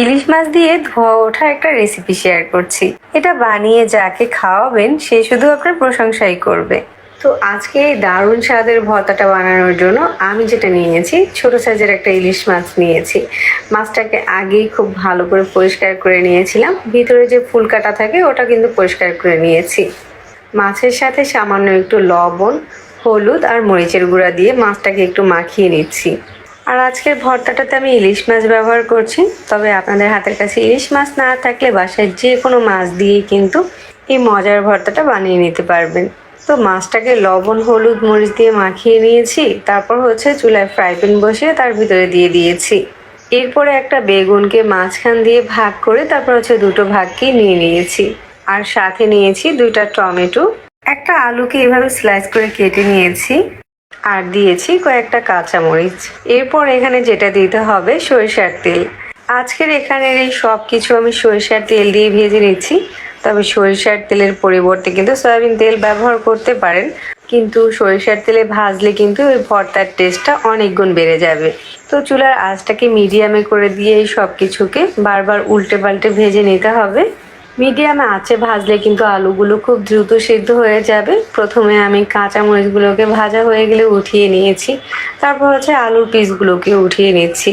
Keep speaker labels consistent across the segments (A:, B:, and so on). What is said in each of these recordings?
A: ইলিশ মাছ দিয়ে ধোয়া ওঠা একটা রেসিপি শেয়ার করছি। এটা বানিয়ে যাকে খাওয়াবেন, সে শুধু আপনার প্রশংসাই করবে। তো আজকে এই দারুণ স্বাদের ভর্তাটা বানানোর জন্য আমি যেটা নিয়েছি, ছোট সাইজের একটা ইলিশ মাছ নিয়েছি। মাছটাকে আগেই খুব ভালো করে পরিষ্কার করে নিয়েছিলাম। ভিতরে যে ফুল কাটা থাকে, ওটা কিন্তু পরিষ্কার করে নিয়েছি। মাছের সাথে সামান্য একটু লবণ, হলুদ আর মরিচের গুঁড়া দিয়ে মাছটাকে একটু মাখিয়ে নিচ্ছি। আর আজকের ভর্তাটাতে আমি ইলিশ মাছ ব্যবহার করছি, তবে আপনাদের হাতের কাছে ইলিশ মাছ না থাকলে বাসায় যে কোনো মাছ দিয়েই কিন্তু এই মজার ভর্তাটা বানিয়ে নিতে পারবেন। তো মাছটাকে লবণ, হলুদ, মরিচ দিয়ে মাখিয়ে নিয়েছি, তারপর হচ্ছে চুলায় ফ্রাই প্যান বসিয়ে তার ভিতরে দিয়ে দিয়েছি। এরপরে একটা বেগুনকে মাঝখান দিয়ে ভাগ করে তারপর হচ্ছে দুটো ভাগকে নিয়ে নিয়েছি, আর সাথে নিয়েছি দুইটা টমেটো। একটা আলুকে এভাবে স্লাইস করে কেটে নিয়েছি। আর দিয়েছি কয়েকটা কাঁচামরিচ। এরপর এখানে যেটা দিতে হবে, সরিষার তেল। আজকের এখানের এই সব কিছু আমি সরিষার তেল দিয়ে ভেজে নিচ্ছি। তবে সরিষার তেলের পরিবর্তে কিন্তু সয়াবিন তেল ব্যবহার করতে পারেন। কিন্তু সরিষার তেলে ভাজলে কিন্তু ওই ভর্তার টেস্টটা অনেক গুণ বেড়ে যাবে। তো চুলার আঁচটাকে মিডিয়ামে করে দিয়ে এই সব কিছুকে বারবার উল্টে পাল্টে ভেজে নিতে হবে। মিডিয়ামে আছে, ভাজলে কিন্তু আলুগুলো খুব দ্রুত সিদ্ধ হয়ে যাবে। প্রথমে আমি কাঁচা মরিচগুলোকে ভাজা হয়ে গেলে উঠিয়ে নিয়েছি। তারপর হচ্ছে আলুর পিসগুলোকে উঠিয়ে নিচ্ছি।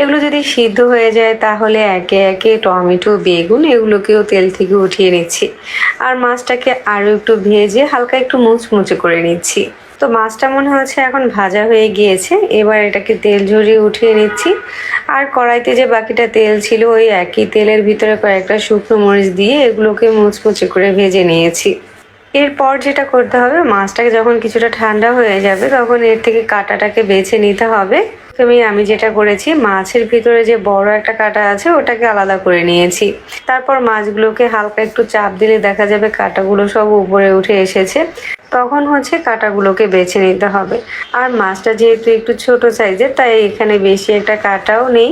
A: এগুলো যদি সিদ্ধ হয়ে যায়, তাহলে একে একে টমেটো, বেগুন এগুলোকেও তেল থেকে উঠিয়ে নিচ্ছি। আর মাছটাকে আরও একটু ভেজে হালকা একটু মুচমুচে করে নিচ্ছি। তো মাছটা মনে হচ্ছে এখন ভাজা হয়ে গিয়েছে। এবার এটাকে তেল ঝরিয়ে উঠিয়ে নিচ্ছি। আর কড়াইতে যে বাকিটা তেল ছিল, ওই একই তেলের ভিতরে কয়েকটা শুকনো মরিচ দিয়ে এগুলোকে মুচমুচে করে ভেজে নিয়েছি। এরপর যেটা করতে হবে, মাছটাকে যখন কিছুটা ঠান্ডা হয়ে যাবে, তখন এর থেকে কাঁটাটাকে বেছে নিতে হবে। তুমি আমি যেটা করেছি, মাছের ভিতরে যে বড় একটা কাঁটা আছে, ওটাকে আলাদা করে নিয়েছি। তারপর মাছগুলোকে হালকা একটু চাপ দিলে দেখা যাবে কাঁটাগুলো সব উপরে উঠে এসেছে। তখন হচ্ছে কাঁটাগুলোকে বেছে নিতে হবে। আর মাছটা যেহেতু একটু ছোট সাইজের, তাই এখানে বেশি একটা কাঁটাও নেই।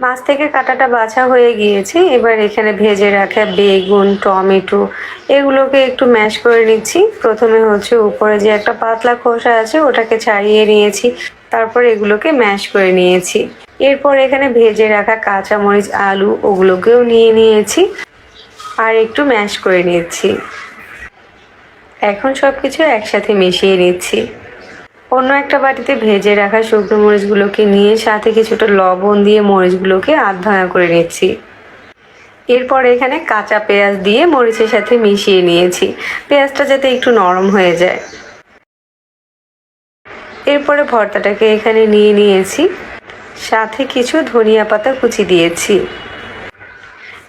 A: মাছ থেকে কাঁটাটা বাছা হয়ে গিয়েছে। এবার এখানে ভেজে রাখা বেগুন, টমেটো, এগুলোকে একটু ম্যাশ করে নিচ্ছি। প্রথমে হচ্ছে উপরে যে একটা পাতলা খোসা আছে, ওটাকে ছাড়িয়ে নিয়েছি। তারপর এগুলোকে ম্যাশ করে নিয়েছি। এরপর এখানে ভেজে রাখা কাঁচামরিচ, আলু, ওগুলোকেও নিয়ে নিয়েছি। আর একটু ম্যাশ করে নিচ্ছি। এখন সব কিছু একসাথে মিশিয়ে নিচ্ছি। অন্য একটা বাটিতে ভেজে রাখা শুকনো মরিচগুলোকে নিয়ে সাথে কিছুটা লবণ দিয়ে মরিচগুলোকে আধা করে নিচ্ছি। এরপর এখানে কাঁচা পেঁয়াজ দিয়ে মরিচের সাথে মিশিয়ে নিয়েছি। পেঁয়াজটা যাতে একটু নরম হয়ে যায়। এরপরে ভর্তাটাকে এখানে নিয়ে নিয়েছি। সাথে কিছু ধনিয়া পাতা কুচি দিয়েছি।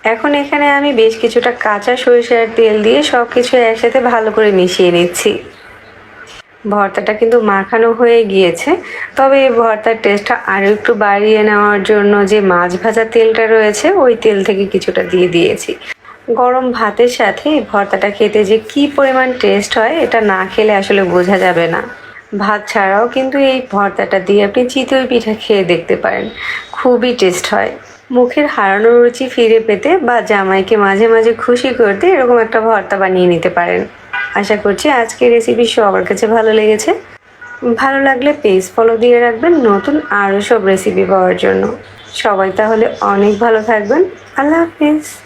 A: এখন এখানে আমি বেশ কিছুটা কাঁচা সরিষার তেল দিয়ে সব কিছু একসাথে ভালো করে মিশিয়ে নিচ্ছি। ভর্তাটা কিন্তু মাখানো হয়ে গিয়েছে। তবে এই ভর্তার টেস্টটা আরও একটু বাড়িয়ে নেওয়ার জন্য যে মাছ ভাজা তেলটা রয়েছে, ওই তেল থেকে কিছুটা দিয়ে দিয়েছি। গরম ভাতের সাথে ভর্তাটা খেতে যে কি পরিমাণ টেস্ট হয়, এটা না খেলে আসলে বোঝা যাবে না। ভাত ছাড়াও কিন্তু এই ভর্তাটা দিয়ে আপনি চিতই পিঠা খেয়ে দেখতে পারেন। খুবই টেস্ট হয়। মুখের হারানো রুচি ফিরে পেতে বা জামাইকে মাঝে মাঝে খুশি করতে এরকম একটা ভর্তা বানিয়ে নিতে পারেন। আশা করছি আজকের রেসিপি সবার কাছে ভালো লেগেছে। ভালো লাগলে পেজ ফলো দিয়ে রাখবেন নতুন আরও সব রেসিপি পাওয়ার জন্য। সবাই তাহলে অনেক ভালো থাকবেন। আল্লাহ হাফিজ।